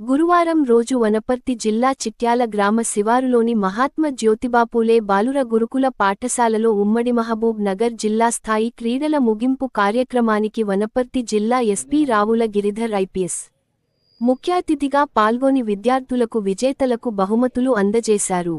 గురువారం రోజు వనపర్తి జిల్లా చిట్యాల గ్రామ శివారులోని మహాత్మ జ్యోతిబాపూలే బాలుర గురుకుల పాఠశాలలో ఉమ్మడి మహబూబ్ నగర్ జిల్లా స్థాయి క్రీడల ముగింపు కార్యక్రమానికి వనపర్తి జిల్లా ఎస్పీ రావుల గిరిధర్ ఐపీఎస్. ముఖ్య అతిథిగా పాల్గొని విద్యార్థులకు విజేతలకు బహుమతులు అందజేశారు.